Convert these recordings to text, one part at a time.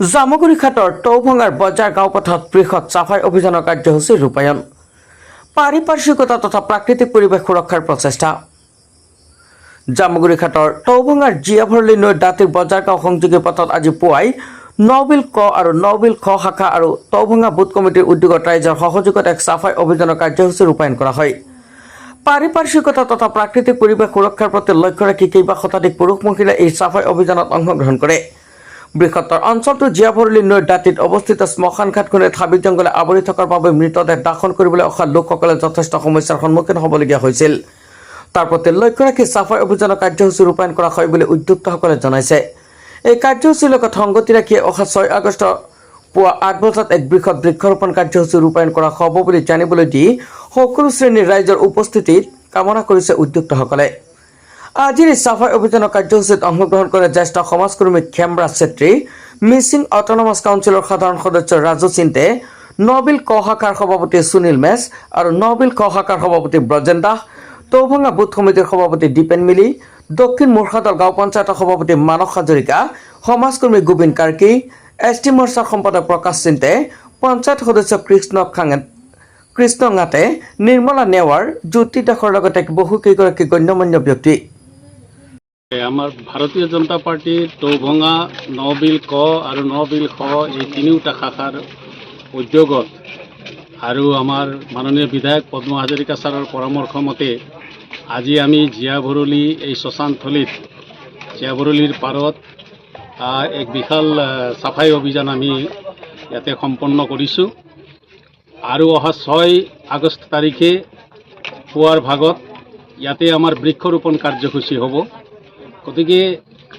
জামুগুৰি ঘাটৰ টৌভঙাৰ বজাৰ গাঁও পথত বৃহৎ চাফাই অভিযানৰ কাৰ্যসূচী ৰূপায়ণ। পাৰিপাৰ্শ্বিকতা তথা প্ৰাকৃতিক পৰিৱেশ সুৰক্ষাৰ প্ৰচেষ্টা। জামুগুৰি ঘাটৰ টৌভঙাৰ জীয়াভৰলী নৈৰ দাঁতিৰ বজাৰ গাঁও সংযোগী পথত আজি পুৱাই নবিল ক আৰু নবিল খ শাখা আৰু টৌভঙা বুথ কমিটিৰ উদ্যোগত ৰাইজৰ সহযোগত এক চাফাই অভিযানৰ কাৰ্যসূচী ৰূপায়ণ কৰা হয়। পাৰিপাৰ্শ্বিকতা তথা প্ৰাকৃতিক পৰিৱেশ সুৰক্ষাৰ প্ৰতি লক্ষ্য ৰাখি কেইবা শতাধিক পুৰুষ মহিলাই এই চাফাই অভিযানত অংশগ্ৰহণ কৰে। বৃহত্তৰ অঞ্চলটো জীয়াভৰলী নৈৰ দাঁতিত অৱস্থিত শ্মশান ঘাটখনিত হাবি জংঘলে আৱৰি থকাৰ বাবে মৃতদেহ দাফন কৰিবলৈ অহা লোকসকলে যথেষ্ট সমস্যাৰ সন্মুখীন হ'বলগীয়া হৈছিল। তাৰ প্ৰতি লক্ষ্য ৰাখি চাফাই অভিযানৰ কাৰ্যসূচী ৰূপায়ণ কৰা হয় বুলি উদ্যোক্তাসকলে জনাইছে। এই কাৰ্যসূচীৰ লগত সংগতি ৰাখি অহা ছয় আগষ্ট পুৱা আঠ বজাত এক বৃহৎ বৃক্ষৰোপণ কাৰ্যসূচী ৰূপায়ণ কৰা হ'ব বুলি জানিবলৈ দি সকলো শ্ৰেণীৰ ৰাইজৰ উপস্থিতিত কামনা কৰিছে উদ্যোক্তাসকলে। আজিৰ এই চাফাই অভিযানৰ কাৰ্যসূচীত অংশগ্ৰহণ কৰে জ্যেষ্ঠ সমাজকৰ্মী খেমৰাজ ছেত্ৰী, মিচিং অট'নমাছ কাউন্সিলৰ সাধাৰণ সদস্য ৰাজু চিন্তে, নবিল ক শাখাৰ সভাপতি সুনীল মেছ আৰু নবিল ক শাখাৰ সভাপতি ব্ৰজেন দাস টৌভঙা বুথ সমিতিৰ সভাপতি দীপেন মিলি, দক্ষিণ মূৰ্খাদল গাঁও পঞ্চায়তৰ সভাপতি মানস হাজৰিকা, সমাজকৰ্মী গোবিন্দ কাৰ্কি, এছ টি মৰ্চাৰ সম্পাদক প্ৰকাশ চিন্তে, পঞ্চায়ত সদস্য কৃষ্ণ খাঙে, কৃষ্ণ নাথে নিৰ্মলা নেৱাৰ জ্যোতি দাসৰ লগতে বহু কেইগৰাকী গণ্যমান্য ব্যক্তি। আমাৰ ভাৰতীয় জনতা পাৰ্টীৰ টৌভঙা নবিল ক আৰু নবিল খ, এই তিনিওটা শাখাৰ উদ্যোগত আৰু আমাৰ মাননীয় বিধায়ক পদ্ম হাজৰিকা ছাৰৰ পৰামৰ্শ মতে, আজি আমি জীয়া এই শ্মশানথলীত জীয়া ভৰলীৰ পাৰত এক বিশাল চাফাই অভিযান আমি ইয়াতে সম্পন্ন কৰিছোঁ। আৰু অহা ছয় আগষ্ট তাৰিখে পুৱাৰ ভাগত ইয়াতে আমাৰ বৃক্ষৰোপণ কাৰ্যসূচী হ'ব। গতিকে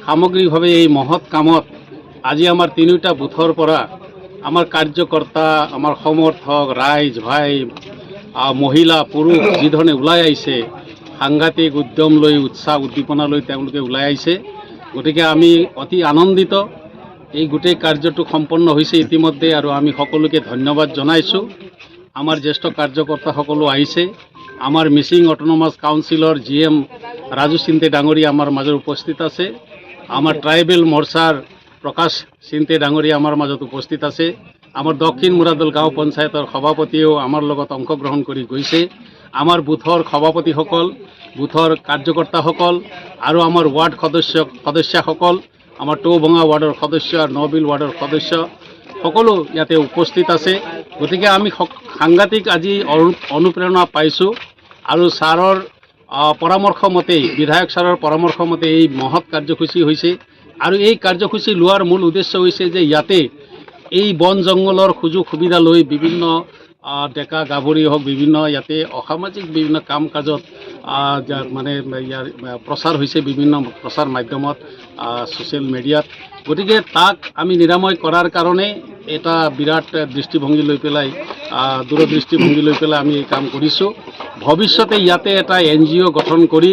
সামগ্ৰিকভাৱে এই মহৎ কামত আজি আমাৰ তিনিওটা বুথৰ পৰা আমাৰ কাৰ্যকৰ্তা, আমাৰ সমৰ্থক, ৰাইজ, ভাই মহিলা, পুৰুষ যিধৰণে ওলাই আহিছে, সাংঘাতিক উদ্যম লৈ, উৎসাহ উদ্দীপনা লৈ তেওঁলোকে ওলাই আহিছে। গতিকে আমি অতি আনন্দিত। এই গোটেই কাৰ্যটো সম্পন্ন হৈছে ইতিমধ্যে আৰু আমি সকলোকে ধন্যবাদ জনাইছোঁ। আমাৰ জ্যেষ্ঠ কাৰ্যকৰ্তাসকলো আহিছে। আমাৰ মিচিং অট'নমাছ কাউন্সিলৰ জি এম ৰাজু চিন্তে ডাঙৰীয়া আমাৰ মাজত উপস্থিত আছে। আমাৰ ট্ৰাইবেল মৰ্চাৰ প্ৰকাশ চিন্তে ডাঙৰীয়া আমাৰ মাজত উপস্থিত আছে। আমাৰ দক্ষিণ মুৰাদল গাঁও পঞ্চায়তৰ সভাপতিয়েও আমাৰ লগত অংশগ্ৰহণ কৰি গৈছে। আমাৰ বুথৰ সভাপতিসকল, বুথৰ কাৰ্যকৰ্তাসকল আৰু আমাৰ ৱাৰ্ড সদস্য সদস্যাসকল, আমাৰ টৌভঙা ৱাৰ্ডৰ সদস্য আৰু নবিল ৱাৰ্ডৰ সদস্য সকলো ইয়াতে উপস্থিত আছে। গতিকে আমি সাংঘাতিক আজি অনু- অনুপ্ৰেৰণা পাইছোঁ আৰু ছাৰৰ আহ, পৰামৰ্শ মতেই বিধায়ক ছাৰৰ পৰামৰ্শ মতে এই মহৎ কাৰ্যসূচী হৈছে আৰু এই কাৰ্যসূচী লোৱাৰ মূল উদ্দেশ্য হৈছে যে ইয়াতে এই বন জংঘলৰ সুযোগ সুবিধা লৈ বিভিন্ন ডেকা গাভৰি হওক বিভিন্ন ইয়াতে অসামাজিক বিভিন্ন কাম কাজত মানে ইয়াৰ প্ৰচাৰ হৈছে বিভিন্ন প্ৰচাৰ মাধ্যমত ছ'চিয়েল মিডিয়াত। গতিকে তাক আমি নিৰাময় কৰাৰ কাৰণে এটা বিৰাট দৃষ্টিভংগী লৈ পেলাই দূৰদৃষ্টিভংগী লৈ পেলাই আমি এই কাম কৰিছোঁ। ভৱিষ্যতে ইয়াতে এটা এন জি অ' গঠন কৰি,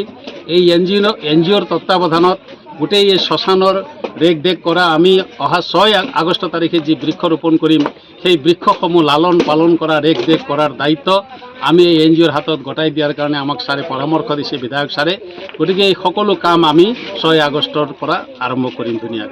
এই এন জি অ' এন জি অ'ৰ তত্বাৱধানত গোটেই এই শ্মশানৰ ৰেখ দেখ কৰা আমি অহা ছয় আগষ্ট তাৰিখে যি বৃক্ষৰোপণ কৰিম, সেই বৃক্ষসমূহ লালন পালন কৰা ৰেখ দেখ কৰাৰ দায়িত্ব আমি এই এন জি অ'ৰ হাতত গতাই দিয়াৰ কাৰণে আমাক ছাৰে পৰামৰ্শ দিছে, বিধায়ক ছাৰে। গতিকে এই সকলো কাম আমি ছয় আগষ্টৰ পৰা আৰম্ভ কৰিম ধুনীয়াকৈ।